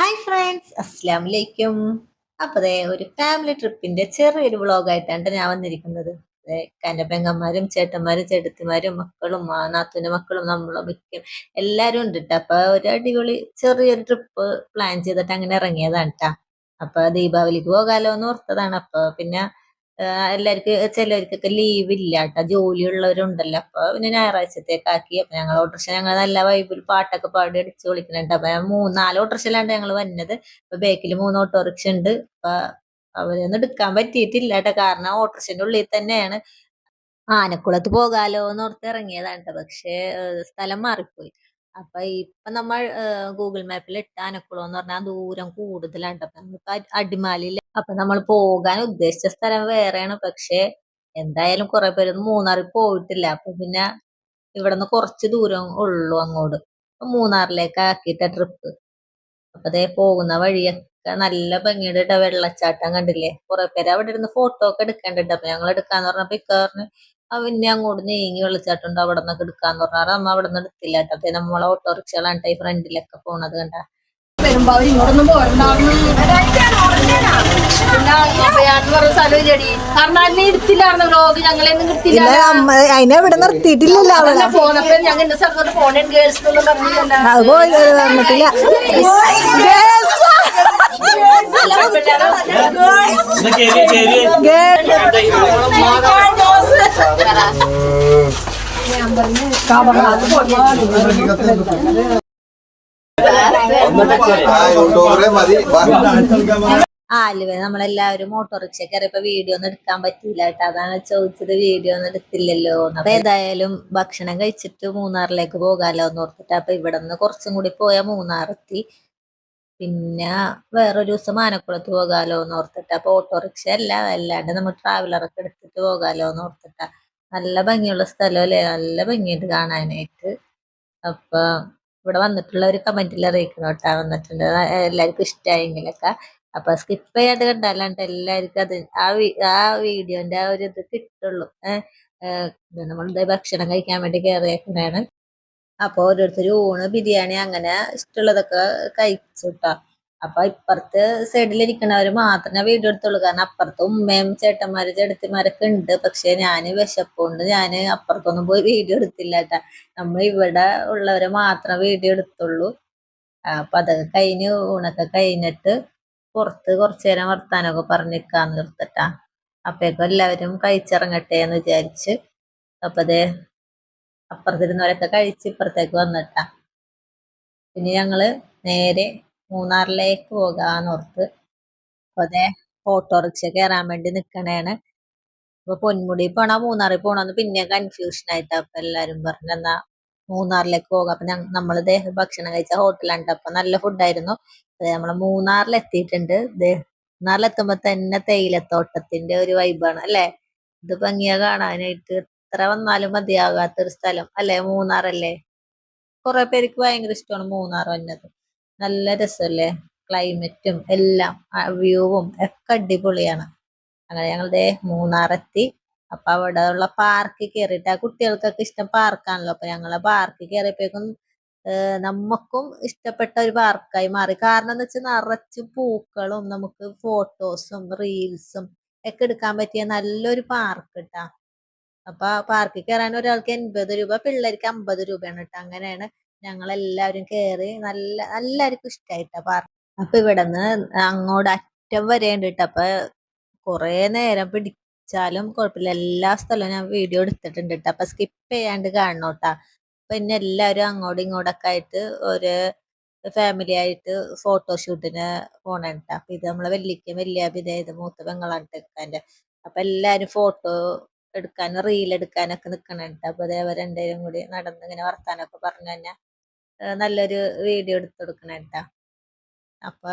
Hi friends അസ്സാം വലൈക്കും അപ്പൊ ദേ ഒരു ഫാമിലി ട്രിപ്പിന്റെ ചെറിയൊരു വ്ളോഗായിട്ടാണ് ഞാൻ വന്നിരിക്കുന്നത്. എന്റെ പെങ്ങന്മാരും ചേട്ടന്മാരും ചേട്ടത്തിമാരും മക്കളും ആ നാത്തൂന്റെ മക്കളും നമ്മളെ മിക്ക എല്ലാരും ഉണ്ട് കേട്ടോ അപ്പൊ ഒരു അടിപൊളി ചെറിയൊരു ട്രിപ്പ് പ്ലാൻ ചെയ്തിട്ട് അങ്ങനെ ഇറങ്ങിയതാണ് ട്ടാ. അപ്പൊ ദീപാവലിക്ക് പോകാലോ എന്ന് ഓർത്തതാണ്. അപ്പൊ പിന്നെ എല്ലാവർക്കും ചിലവർക്കൊക്കെ ലീവ് ഇല്ല കേട്ടോ ജോലിയുള്ളവരുണ്ടല്ലോ. അപ്പൊ പിന്നെ ഞായറാഴ്ചത്തേക്ക് ആക്കി അപ്പൊ ഞങ്ങൾ ഓട്ടർഷ ഞങ്ങൾ നല്ല വൈബിൽ പാട്ടൊക്കെ പാടി അടിച്ച് വിളിക്കുന്നുണ്ട് അപ്പൊ മൂന്ന് നാല് ഞങ്ങൾ വന്നത്. അപ്പൊ ബേക്കിൽ മൂന്ന് ഓട്ടോറിക്ഷ ഉണ്ട്. അപ്പൊ അവരൊന്നും എടുക്കാൻ പറ്റിയിട്ടില്ല കേട്ടോ കാരണം ഓട്ടോറിക്ഷന്റെ ഉള്ളിൽ തന്നെയാണ്. ആനക്കുളത്ത് പോകാലോ എന്ന് ഓർത്ത് ഇറങ്ങിയതാണ് കേട്ടോ പക്ഷേ സ്ഥലം മാറിപ്പോയി. അപ്പൊ ഇപ്പൊ നമ്മൾ ഗൂഗിൾ മാപ്പിൽ ഇട്ട ആനക്കുളം എന്ന് പറഞ്ഞാൽ ദൂരം കൂടുതലാണ് അപ്പൊ നമ്മളിപ്പോ അ- അടിമാലിയിൽ അപ്പൊ നമ്മൾ പോകാൻ ഉദ്ദേശിച്ച സ്ഥലം വേറെയാണ്. പക്ഷെ എന്തായാലും കുറെ പേര് മൂന്നാറിൽ പോയിട്ടില്ല. അപ്പൊ പിന്നെ ഇവിടുന്ന് കുറച്ച് ദൂരം ഉള്ളു അങ്ങോട്ട്. മൂന്നാറിലേക്ക് ആക്കിയിട്ട ട്രിപ്പ് അപ്പൊ അതേ പോകുന്ന വഴിയൊക്കെ നല്ല ഭംഗിയുടെ ഇട്ട വെള്ളച്ചാട്ടം കണ്ടില്ലേ? കുറെ പേര് അവിടെ ഇരുന്ന് ഫോട്ടോ ഒക്കെ എടുക്കേണ്ടിട്ട് അപ്പൊ ഞങ്ങൾ എടുക്കാന്ന് പറഞ്ഞപ്പോ ഇക്കാറിന് അവന്നെ അങ്ങോട്ട് നീങ്ങി വെള്ളച്ചാട്ടം അവിടെ നിന്നൊക്കെ എടുക്കാന്ന് പറഞ്ഞാൽ അമ്മ അവിടെ നിന്ന് എടുത്തില്ല കേട്ടോ നമ്മളെ ഓട്ടോറിക്ഷകളാണ് ഈ ഫ്രണ്ടിലൊക്കെ പോണത് കണ്ട. വരുമ്പോ അവർ ഇങ്ങോട്ടൊന്നും അതിനെ ഇവിടെ നിർത്തിയിട്ടില്ലല്ലോ അവളെ. അത് പോയി അത് വന്നിട്ടില്ല. ഞാൻ. ആലുവ നമ്മളെല്ലാവരും ഓട്ടോറിക്ഷ കയറിയപ്പോ വീഡിയോ ഒന്നും എടുക്കാൻ പറ്റിയില്ല കേട്ടോ. അതാണ് ചോദിച്ചത് വീഡിയോ ഒന്നും എടുത്തില്ലല്ലോ. അപ്പൊ ഏതായാലും ഭക്ഷണം കഴിച്ചിട്ട് മൂന്നാറിലേക്ക് പോകാലോ എന്ന് ഓർത്തിട്ട് അപ്പൊ ഇവിടെ നിന്ന് കുറച്ചും കൂടി പോയാൽ മൂന്നാറെത്തി. പിന്നെ വേറൊരു ദിവസം ആനക്കുളത്ത് പോകാലോ എന്ന് ഓർത്തിട്ട്. അപ്പൊ ഓട്ടോറിക്ഷ അല്ല അല്ലാണ്ട് നമ്മൾ ട്രാവലറൊക്കെ എടുത്തിട്ട് പോകാലോ എന്ന് ഓർത്തിട്ട. നല്ല ഭംഗിയുള്ള സ്ഥലം അല്ലേ? നല്ല ഭംഗിയുണ്ട് കാണാനായിട്ട്. അപ്പൊ ഇവിടെ വന്നിട്ടുള്ളവർ കമന്റിൽ അറിയിക്കണം കേട്ടാ വന്നിട്ടുണ്ട്. എല്ലാവർക്കും ഇഷ്ടമായെങ്കിലൊക്കെ അപ്പൊ സ്കിപ്പ് ചെയ്യാതെ കണ്ടല്ലാണ്ട് എല്ലാവർക്കും അത് ആ ആ വീഡിയോന്റെ ആ ഒരു ഇത് കിട്ടുള്ളൂ. നമ്മൾ ഭക്ഷണം കഴിക്കാൻ വേണ്ടി കയറിയേക്കണാണ് അപ്പൊ ഓരോരുത്തർ ഊണ് ബിരിയാണി അങ്ങനെ ഇഷ്ടമുള്ളതൊക്കെ കഴിച്ചു ട്ടോ അപ്പൊ ഇപ്പുറത്ത് സൈഡിലിരിക്കണവര് മാത്രമേ വീഡിയോ എടുത്തുള്ളൂ. കാരണം അപ്പുറത്ത് ഉമ്മയും ചേട്ടന്മാരും ചേട്ടത്തിമാരൊക്കെ ഉണ്ട്. പക്ഷെ ഞാൻ വിശപ്പുകൊണ്ട് ഞാൻ അപ്പുറത്തൊന്നും പോയി വീഡിയോ എടുത്തില്ല കേട്ടാ. നമ്മൾ ഇവിടെ ഉള്ളവരെ മാത്രം വീഡിയോ എടുത്തുള്ളൂ. അപ്പൊ അതൊക്കെ കഴിഞ്ഞ് ഊണൊക്കെ കഴിഞ്ഞിട്ട് പുറത്ത് കുറച്ചു നേരം വർത്താനമൊക്കെ നിൽക്കാൻ നിർത്തിട്ടാ അപ്പേക്കും എല്ലാവരും കഴിച്ചിറങ്ങട്ടെ എന്ന് വിചാരിച്ച്. അപ്പൊ അതെ അപ്പുറത്തിരുന്നവരൊക്കെ കഴിച്ച് ഇപ്പുറത്തേക്ക് വന്നിട്ടാ. പിന്നെ ഞങ്ങൾ നേരെ മൂന്നാറിലേക്ക് പോകാന്നോർത്ത് അപ്പൊ അതെ ഓട്ടോറിക്ഷ കയറാൻ വേണ്ടി നിക്കണേണ്. അപ്പൊ പൊന്മുടി പോണോ മൂന്നാറിൽ പോണോന്ന് പിന്നെ കൺഫ്യൂഷൻ ആയിട്ട് അപ്പൊ എല്ലാരും പറഞ്ഞു എന്നാ മൂന്നാറിലേക്ക് പോകാം. അപ്പൊ ഞങ്ങ നമ്മൾ ദേ ഭക്ഷണം കഴിച്ച ഹോട്ടലുണ്ട് അപ്പൊ നല്ല ഫുഡായിരുന്നു അതെ എത്തിയിട്ടുണ്ട്. ദേ മൂന്നാറിലെത്തുമ്പോ തന്നെ തേയിലത്തോട്ടത്തിന്റെ ഒരു വൈബാണ് അല്ലെ? ഇത് ഭംഗിയാ കാണാനായിട്ട്. എത്ര വന്നാലും മതിയാകാത്തൊരു സ്ഥലം അല്ലെ? മൂന്നാറല്ലേ? കുറെ പേർക്ക് ഭയങ്കര ഇഷ്ടമാണ് മൂന്നാർ വന്നത്. നല്ല രസമല്ലേ? ക്ലൈമറ്റും എല്ലാം വ്യൂവും ഒക്കെ അടിപൊളിയാണ്. അങ്ങനെ ഞങ്ങളുടെ മൂന്നാറെത്തി. അപ്പൊ അവിടെ ഉള്ള പാർക്കിൽ കയറിയിട്ട് ആ കുട്ടികൾക്കൊക്കെ ഇഷ്ടം പാർക്കാണല്ലോ അപ്പൊ ഞങ്ങളെ പാർക്കിൽ കയറിയപ്പോഴേക്കും നമുക്കും ഇഷ്ടപ്പെട്ട ഒരു പാർക്കായി മാറി. കാരണം എന്ന് വെച്ചാൽ നിറച്ച് പൂക്കളും നമുക്ക് ഫോട്ടോസും റീൽസും ഒക്കെ എടുക്കാൻ പറ്റിയ നല്ലൊരു പാർക്ക് കേട്ടാ അപ്പൊ ആ പാർക്കിൽ കയറാൻ ഒരാൾക്ക് എൺപത് രൂപ പിള്ളേർക്ക് അമ്പത് രൂപയാണ് കേട്ടോ അങ്ങനെയാണ് ഞങ്ങൾ എല്ലാവരും കയറി നല്ല എല്ലാവർക്കും ഇഷ്ടായിട്ടാ പാർക്ക് അപ്പൊ ഇവിടുന്ന് അങ്ങോട്ട് അറ്റം വരെ ഉണ്ട് കേട്ടോ. അപ്പൊ കൊറേ നേരം പിടിച്ചാലും കുഴപ്പമില്ല. എല്ലാ സ്ഥലവും ഞാൻ വീഡിയോ എടുത്തിട്ടുണ്ട് കേട്ടോ. അപ്പൊ സ്കിപ്പ് ചെയ്യാണ്ട് കാണണം അപ്പൊ പിന്നെ എല്ലാവരും അങ്ങോട്ടും ഇങ്ങോട്ടൊക്കെ ആയിട്ട് ഒരു ഫാമിലി ആയിട്ട് ഫോട്ടോഷൂട്ടിന് പോണേട്ട അപ്പൊ ഇത് നമ്മളെ വല്യക്ക് വല്യാഭിത ഇത് മൂത്ത പെങ്ങളാണ് എടുക്കാന്റെ. അപ്പൊ എല്ലാരും ഫോട്ടോ എടുക്കാനും റീൽ എടുക്കാനൊക്കെ നിക്കണുണ്ട് അപ്പൊ അതേപോലെ രണ്ടുപേരും കൂടി നടന്ന് ഇങ്ങനെ വർത്താനൊക്കെ പറഞ്ഞു തന്നെ നല്ലൊരു വീഡിയോ എടുത്ത് അപ്പൊ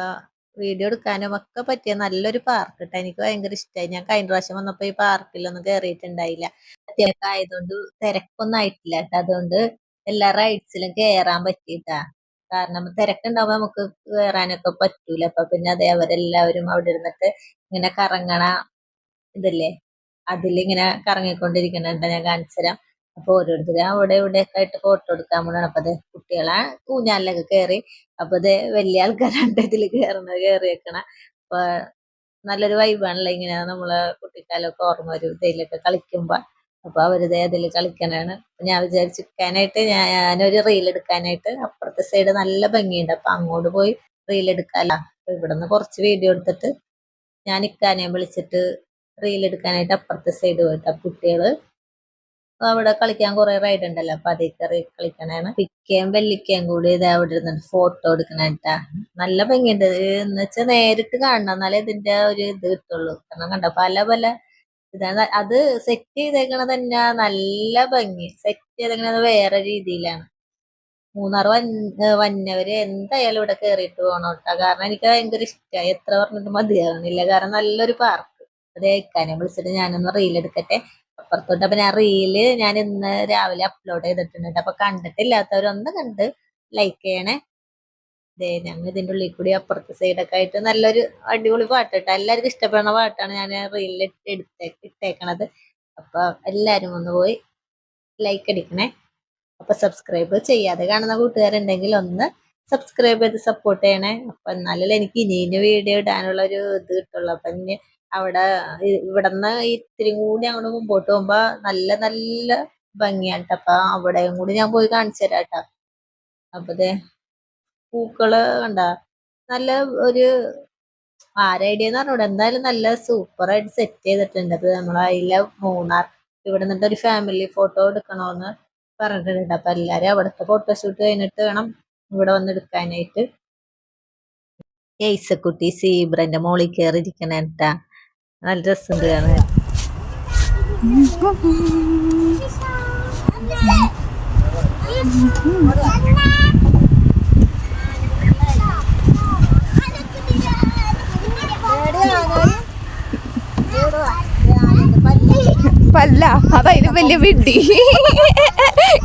വീഡിയോ എടുക്കാനും ഒക്കെ പറ്റിയ നല്ലൊരു പാർക്ക് കേട്ടോ എനിക്ക് ഭയങ്കര ഇഷ്ടമായി ഞാൻ കഴിഞ്ഞ പ്രാവശ്യം വന്നപ്പോ ഈ പാർക്കിലൊന്നും കയറിയിട്ടുണ്ടായില്ല അത്യാവശ്യം ആയതുകൊണ്ട് തിരക്കൊന്നും ആയിട്ടില്ല കേട്ടോ അതുകൊണ്ട് എല്ലാ റൈഡ്സിലും കേറാൻ പറ്റിയിട്ടാ. കാരണം തിരക്കുണ്ടാവുമ്പോ നമുക്ക് കേറാനൊക്കെ പറ്റൂല. അപ്പൊ പിന്നെ അതേ അവരെല്ലാവരും അവിടെ ഇരുന്നിട്ട് ഇങ്ങനെ കറങ്ങണ ഇതല്ലേ? അതിലിങ്ങനെ കറങ്ങിക്കൊണ്ടിരിക്കണ ഞാൻ കാണിച്ചു തരാം അപ്പൊ ഓരോരുത്തരും അവിടെ ഇവിടെ ഒക്കെ ആയിട്ട് ഫോട്ടോ എടുക്കാൻ പോണാണ് അപ്പൊ അതെ കുട്ടികളെ ഊഞ്ഞാലിലൊക്കെ കയറി അപ്പൊ അതെ വലിയ ആൾക്കാരുണ്ട് ഇതിൽ കയറണ കയറിയേക്കണ അപ്പൊ നല്ലൊരു വൈബാണല്ലോ ഇങ്ങനെ നമ്മളെ കുട്ടിക്കാലൊക്കെ ഓർമ്മ വരും ഇതിലൊക്കെ കളിക്കുമ്പോ. അപ്പൊ അവരിതേ അതിൽ കളിക്കാനാണ് ഞാൻ വിചാരിച്ചിരിക്കാനായിട്ട് ഞാനൊരു റീൽ എടുക്കാനായിട്ട് അപ്പുറത്തെ സൈഡ് നല്ല ഭംഗിയുണ്ട്. അപ്പൊ അങ്ങോട്ട് പോയി റീൽ എടുക്കാല്ല അപ്പൊ ഇവിടുന്ന് കുറച്ച് വീഡിയോ എടുത്തിട്ട് ഞാൻ ഇക്കാനെ വിളിച്ചിട്ട് റീൽ എടുക്കാനായിട്ട് അപ്പുറത്തെ സൈഡ് പോയിട്ട്. ആ കുട്ടികൾ അവിടെ കളിക്കാൻ കുറെ റൈഡ് ഉണ്ടല്ലോ. അപ്പൊ അതിൽ കയറി കളിക്കണാണ് പിക്കയും വെല്ലിക്കയും കൂടി ഇത് അവിടെ ഇരുന്നിട്ട് ഫോട്ടോ എടുക്കണേട്ടാ. നല്ല ഭംഗിയുണ്ട്. എന്ന് വെച്ചാൽ നേരിട്ട് കാണണം. എന്നാലേ ഇതിന്റെ ഒരു ഇത് കിട്ടുള്ളൂ. കാരണം കണ്ട പല പല ഇതാണ് അത് സെറ്റ് ചെയ്തേക്കണത് തന്നെ നല്ല ഭംഗി. സെറ്റ് ചെയ്തേക്കണത് വേറെ രീതിയിലാണ്. മൂന്നാർ വൻ വന്നവര് എന്തായാലും ഇവിടെ കേറിയിട്ട് പോകണം കേട്ടോ കാരണം എനിക്ക് ഭയങ്കര ഇഷ്ടമായി എത്ര പറഞ്ഞിട്ട് മതിയാവുന്നില്ല. കാരണം നല്ലൊരു പാർക്ക് അത് ഇക്കാനെ വിളിച്ചിട്ട് ഞാനൊന്ന് റീൽ എടുക്കട്ടെ. അപ്പുറത്തോട്ട്. അപ്പൊ ഞാൻ റീൽ ഞാൻ ഇന്ന് രാവിലെ അപ്ലോഡ് ചെയ്തിട്ടുണ്ട് ട്ടോ. അപ്പൊ കണ്ടിട്ടില്ലാത്തവരൊന്ന് കണ്ട് ലൈക്ക് ചെയ്യണേ. ദേ ഞങ്ങൾ ഇതിന്റെ ഉള്ളിൽ കൂടി അപ്പുറത്തെ സൈഡൊക്കെ ആയിട്ട് നല്ലൊരു അടിപൊളി പാട്ട് കേട്ടോ. എല്ലാവർക്കും ഇഷ്ടപ്പെടുന്ന പാട്ടാണ് ഞാൻ റീലിൽ എടുത്തേ ഇട്ടേക്കണത്. അപ്പൊ എല്ലാരും ഒന്ന് പോയി ലൈക്ക് അടിക്കണേ. അപ്പൊ സബ്സ്ക്രൈബ് ചെയ്യാതെ കാണുന്ന കൂട്ടുകാരുണ്ടെങ്കിൽ ഒന്ന് സബ്സ്ക്രൈബ് ചെയ്ത് സപ്പോർട്ട് ചെയ്യണേ. അപ്പൊ എന്നാലല്ലേ എനിക്ക് ഇനി വീഡിയോ ഇടാനുള്ള ഒരു ഇത് കിട്ടുള്ളൂ. അപ്പൊ ഇനി അവിടെ ഇവിടുന്ന് ഇത്തിരി കൂടി അങ്ങോട്ട് മുമ്പോട്ട് പോകുമ്പോ നല്ല നല്ല ഭംഗിയാണ്. അപ്പൊ അവിടെയും കൂടി ഞാൻ പോയി കാണിച്ചു തരാം കേട്ടോ അപ്പൊ ദേ പൂക്കൾ കണ്ട? നല്ല ഒരു ആരൈഡിയ എന്ന് പറഞ്ഞൂടെ എന്തായാലും നല്ല സൂപ്പർ ആയിട്ട് സെറ്റ് ചെയ്തിട്ടുണ്ട്. അത് നമ്മളെ അതിലെ മൂന്നാർ. ഇവിടെ നിന്നിട്ട് ഒരു ഫാമിലി ഫോട്ടോ എടുക്കണോന്ന് പറഞ്ഞിട്ടുണ്ട് അപ്പൊ എല്ലാരും അവിടുത്തെ ഫോട്ടോഷൂട്ട് കഴിഞ്ഞിട്ട് വേണം ഇവിടെ വന്ന് എടുക്കാനായിട്ട്. ഏയ്സക്കുട്ടി സീബ്രന്റെ മോളിൽ കയറി ഇരിക്കണേട്ടാ നല്ല രസമുണ്ട് കാണാൻ. പല്ല അതായത് വലിയ വിഡ്ഡി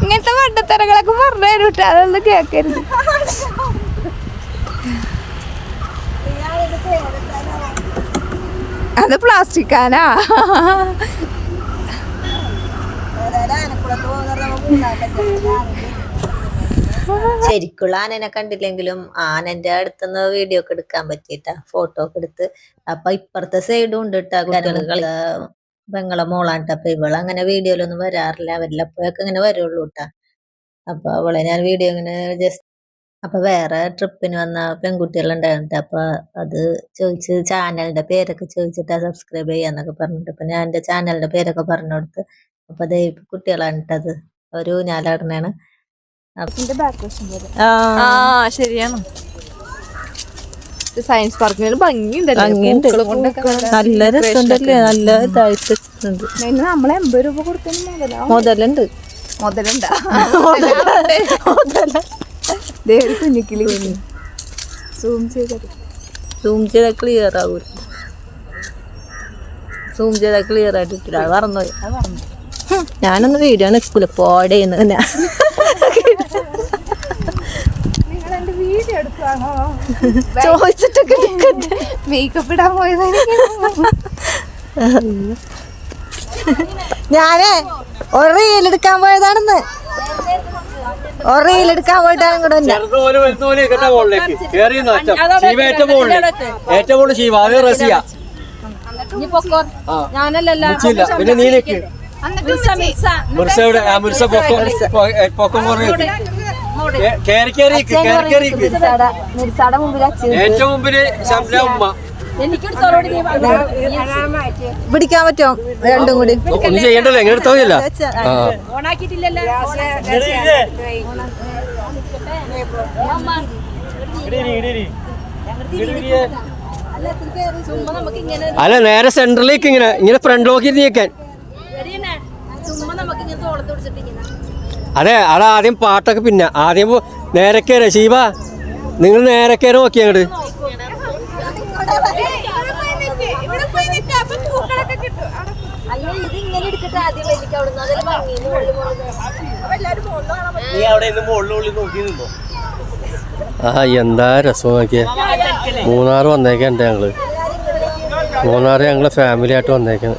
ഇങ്ങനത്തെ വണ്ടത്തരങ്ങളൊക്കെ പറഞ്ഞു തരൂട്ടോ അതൊന്നും കേക്കരുത്. അത് പ്ലാസ്റ്റിക് ശരിക്കുള്ള ആനനെ കണ്ടില്ലെങ്കിലും ആനന്റെ അടുത്തുനിന്ന് വീഡിയോ ഒക്കെ എടുക്കാൻ പറ്റിയിട്ടാ. ഫോട്ടോ ഒക്കെ എടുത്ത്. അപ്പൊ ഇപ്പുറത്തെ സൈഡും ഉണ്ട് കേട്ടാ കുട്ടികൾ പെങ്ങളെ മോളാണ്. അപ്പൊ ഇവൾ അങ്ങനെ വീഡിയോയിലൊന്നും വരാറില്ല. അവരിലപ്പോഴൊക്കെ ഇങ്ങനെ വരുള്ളൂ കേട്ടാ അപ്പൊ അവളെ ഞാൻ വീഡിയോ ഇങ്ങനെ ജസ്റ്റ് അപ്പൊ വേറെ ട്രിപ്പിന് വന്ന പെൺകുട്ടികളുണ്ടായിരുന്നു അപ്പൊ അത് ചോദിച്ച് ചാനലിന്റെ പേരൊക്കെ ചോദിച്ചിട്ട് സബ്സ്ക്രൈബ് ചെയ്യാന്നൊക്കെ പറഞ്ഞിട്ട് അപ്പൊ ഞാൻ എന്റെ ചാനലിന്റെ പേരൊക്കെ പറഞ്ഞു കൊടുത്ത് അപ്പൊ അതേ. കുട്ടികളാണ് ഇട്ടത് ഒരു ഊഞ്ഞാലാടനാണ് ശരിയാണ്. സയൻസ് പാർക്കിന് ഭംഗിയുണ്ട്. നല്ല രസമുണ്ടല്ലേ? നല്ല ഇതായിട്ട് നമ്മളെ എൺപത് രൂപ കൊടുക്കുന്ന മുതലുണ്ട്. മുതലുണ്ടാ? മുതലുണ്ട് മുതലുണ്ടാ കുഞ്ഞിക്കിളി സൂം ചെയ്തത് സൂം ചെയ്താൽ ക്ലിയർ ആവൂല. സൂം ചെയ്താൽ ക്ലിയർ ആയിട്ട് ഇട്ടില്ല. അത് മറന്നുപോയി. ഹും, ഞാനൊന്ന് വീഡിയോ നിൽക്കൂല പോടേന്ന് തന്നെ. ചോദിച്ചിട്ടൊക്കെ. മേക്കപ്പ് ഇടാൻ പോയതായിരിക്കും. ഞാനേ ഒരു റീൽ എടുക്കാൻ പോയതാണെന്ന്. ഒറ്റ. ശിവ ഏറ്റവും കൂടുതൽ ശിവ അത് റസിയ. പിന്നെ ഏറ്റവും മുമ്പിൽ ശംല ഉമ്മ. പിടിക്കാൻ പറ്റോ രണ്ടും കൂടി. ഒന്നും ചെയ്യണ്ടല്ലോ എങ്ങനെ ഇങ്ങനെ അല്ല നേരെ സെന്ററിലേക്ക് ഇങ്ങനെ ഇങ്ങനെ ഫ്രണ്ട് ഫ്രണ്ടിലേക്ക് നീക്കാൻ അതെ അതാദ്യം ആദ്യം പാട്ടൊക്കെ പിന്നെ. ആദ്യം പോ- നേരെ കയറി ശിവ. നിങ്ങൾ നേരെ കയറി നോക്കി അങ്ങോട്ട് അല്ല ഇത് ഇങ്ങനെ എടുത്തിട്ട് ആദ്യം വലിക്ക് അവിടുന്ന് അതിൽ ഭംഗി മുകളിൽ നീ അവിടെ നിന്ന് മുകളിൽ നോക്കി നിന്നോ? ആ എന്താ രസം നോക്കിയേ? മൂന്നാർ വന്നേക്കണ്ട് ഞങ്ങൾ? മൂന്നാർ ഞങ്ങൾ ഫാമിലി ആയിട്ട് വന്നേക്കാണ്.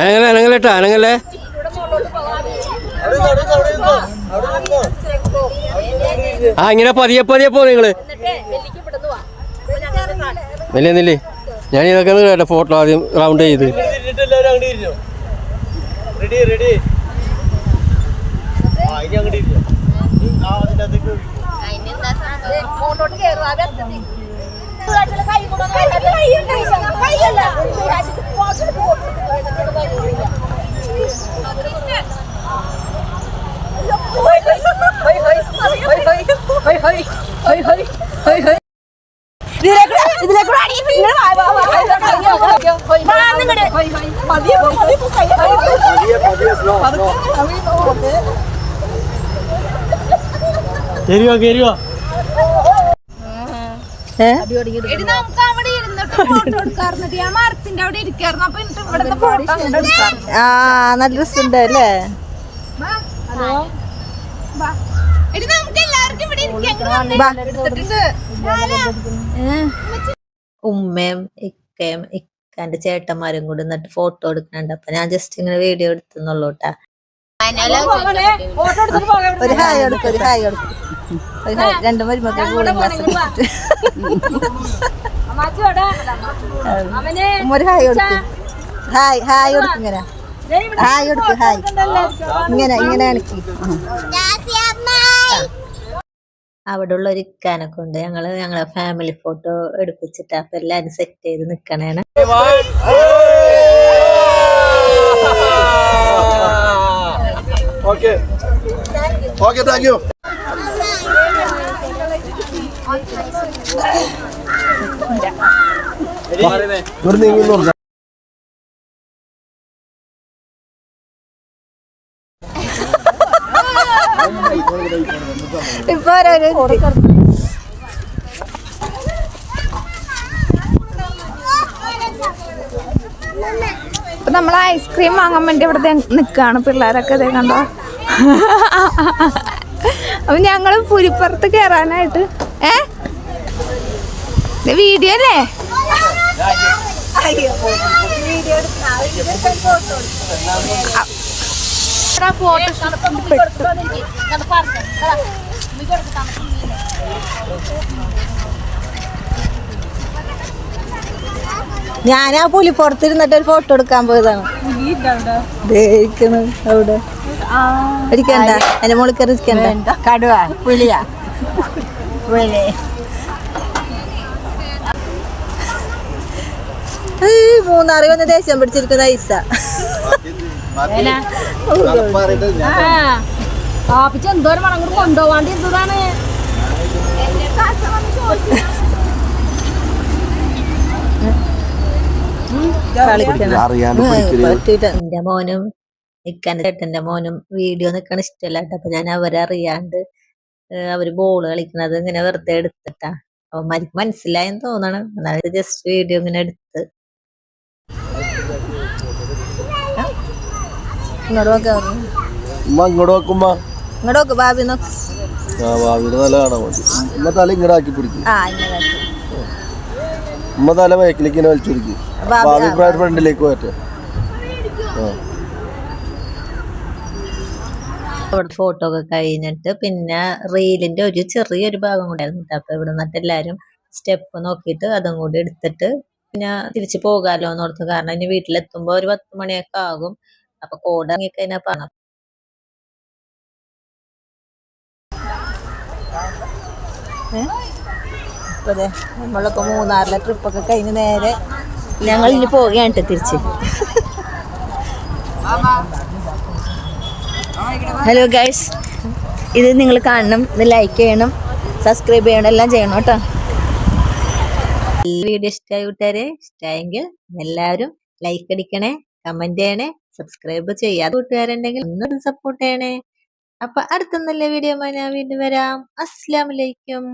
അനങ്ങളെ അനങ്ങല്ലേ കേട്ടോ അനങ്ങല്ലേ? ആ ഇങ്ങനെ പതിയെ പതിയെ പോ നിങ്ങൾ. നില്ലേ നില്ലേ. ഞാൻ ഇതൊക്കെ കേട്ടോ ഫോട്ടോ ആദ്യം റൗണ്ട് ചെയ്ത്. റെഡി റെഡി ആ ഇനി അങ്ങോട്ട് ഇരിക്കും ആ അതിന്റെ അകത്തേക്ക് കയറിയോ കയറിയോ എടി നമുക്ക് അവിടെ ഇരുന്നിട്ട് ഫോട്ടോ എടുക്കാറുണ്ട് ഞാൻ മരത്തിന്റെ അവിടെ ഇരിക്കായിരുന്നു അപ്പൊ എന്നിട്ട് ഇവിടുത്തെ ഫോട്ടോ അങ്ങോട്ട് എടുക്കാം ആ നല്ല രസമുണ്ട് അല്ലേ? ഉമ്മയും ഇക്കയും ഇക്കാന്റെ ചേട്ടന്മാരും കൂടി എന്നിട്ട് ഫോട്ടോ എടുക്കുന്നുണ്ട്. അപ്പൊ ഞാൻ ജസ്റ്റ് ഇങ്ങനെ വീഡിയോ എടുത്തുന്നുള്ളൂ കേട്ടാ. ഒരു ഹായ് എടുക്കും ഒരു ഹായ് എടുക്കും ഒരു ഹായ്. രണ്ട് മരുമക്കൾ കൂളിംഗ് ഗ്ലാസ് ഒരു ഹായ് എടുക്കും ഹായ് ഹായ് എടുക്കും ഇങ്ങനെ. ഹായ് എടുക്കും ഹായ്. ഇങ്ങനെ ഇങ്ങനെ കാണിക്കും അവിടെ ഉള്ള ഒരു ഇക്കാനെ കൊണ്ട് ഞങ്ങൾ ഞങ്ങളെ ഫാമിലി ഫോട്ടോ എടുപ്പിച്ചിട്ട് അപ്പൊ എല്ലാരും സെറ്റ് ചെയ്ത് നിക്കണേണ് ഓക്കെ ഓക്കെ താങ്ക് യു ഇപ്പൊ അപ്പൊ നമ്മൾ ഐസ്ക്രീം വാങ്ങാൻ വേണ്ടി ഇവിടെ നിൽക്കുകയാണ് നിക്കാണ്. പിള്ളേരൊക്കെ ഇതേ കണ്ടോ? അപ്പൊ ഞങ്ങൾ പുരിപ്പുറത്ത് കേറാനായിട്ട്. ഏ? വീഡിയോ അല്ലേ? വീഡിയോ അല്ലേ ഞാൻ ആ പുലിപ്പുറത്ത് ഇരുന്നിട്ട് ഒരു ഫോട്ടോ എടുക്കാൻ പോയതാണ്. അവിടെ. ഇരിക്കണ്ട എന്റെ മോളിക്ക് ഇരിക്കണ്ട. കടുവ പുലിയ. പുലി. മൂന്നാറി വന്ന് ദേഷ്യം പിടിച്ചിരിക്കുന്ന ഐസ. പാപ്പിച്ച് എന്തോരം മണം കൂടി കൊണ്ടുപോവാണ്ട് എന്താണ് എന്റെ മോനും നിക്കാൻ ചേട്ടന്റെ മോനും വീഡിയോ നിക്കണ ഇഷ്ടമല്ല കേട്ടോ അപ്പൊ ഞാൻ അവരെ അറിയാണ്ട് അവർ ബോൾ കളിക്കണത് ഇങ്ങനെ വെറുതെ എടുത്തിട്ടാ. അവന്മാർക്ക് മനസ്സിലായെന്ന് തോന്നണം. എന്നാലും ജസ്റ്റ് വീഡിയോ ഇങ്ങനെ എടുത്ത് ഇങ്ങോട്ട് നോക്കാം ഉമ്മ ഇങ്ങോട്ട് നോക്കുമ്പോ ഇങ്ങോട്ട് നോക്ക് ബാബി നോക്ക് ആ ഭാവിയിൽ നല്ല കാണാൻ മതി. ഉമ്മ തല ഇങ്ങോട്ട് ആക്കി പിടിക്കും. ആ ഇങ്ങനെ ആക്ക്. ഉമ്മ തല ബാക്കിലേക്ക് ഇങ്ങനെ വലിച്ചു പിടിക്കും ഭാവി- ഭാവി പ്രായ ഫ്രണ്ടിലേക്ക് പോയിട്ട്. അവിടെ ഫോട്ടോ ഒക്കെ കഴിഞ്ഞിട്ട് പിന്നെ റീലിന്റെ ഒരു ചെറിയൊരു ഭാഗം കൂടെ ആയിരുന്നു. അപ്പൊ ഇവിടെ നിന്നിട്ട് എല്ലാരും സ്റ്റെപ്പ് നോക്കിയിട്ട് അതും കൂടി എടുത്തിട്ട് പിന്നെ തിരിച്ചു പോകാലോ എന്നോർത്ത് ഓർത്തു. കാരണം ഇനി വീട്ടിലെത്തുമ്പോ ഒരു പത്ത് മണിയൊക്കെ ആകും. അപ്പൊ കോഡ് ഇറങ്ങിക്കഴിഞ്ഞാൽ പണം ഇപ്പൊ ദേ നമ്മളിപ്പോ മൂന്നാറിലെ ട്രിപ്പൊക്കെ കഴിഞ്ഞ് നേരെ ഞങ്ങൾ ഇനി പോവുകയാണ് തിരിച്ച്. ഹലോ ഗൈസ് ഇത് നിങ്ങൾ കാണണം ഇത് ലൈക്ക് ചെയ്യണം സബ്സ്ക്രൈബ് ചെയ്യണം എല്ലാം ചെയ്യണം കേട്ടോ വീഡിയോ ഇഷ്ടമായി കൂട്ടുകാരെ ഇഷ്ടമായെങ്കിൽ എല്ലാവരും ലൈക്ക് അടിക്കണേ കമന്റ് ചെയ്യണേ സബ്സ്ക്രൈബ് ചെയ്യാത്ത കൂട്ടുകാരുണ്ടെങ്കിൽ ഒന്നും സപ്പോർട്ട് ചെയ്യണേ. അപ്പൊ അടുത്ത നല്ല വീഡിയോ ഞാൻ വീണ്ടും വരാം. അസ്സലാമലൈക്കും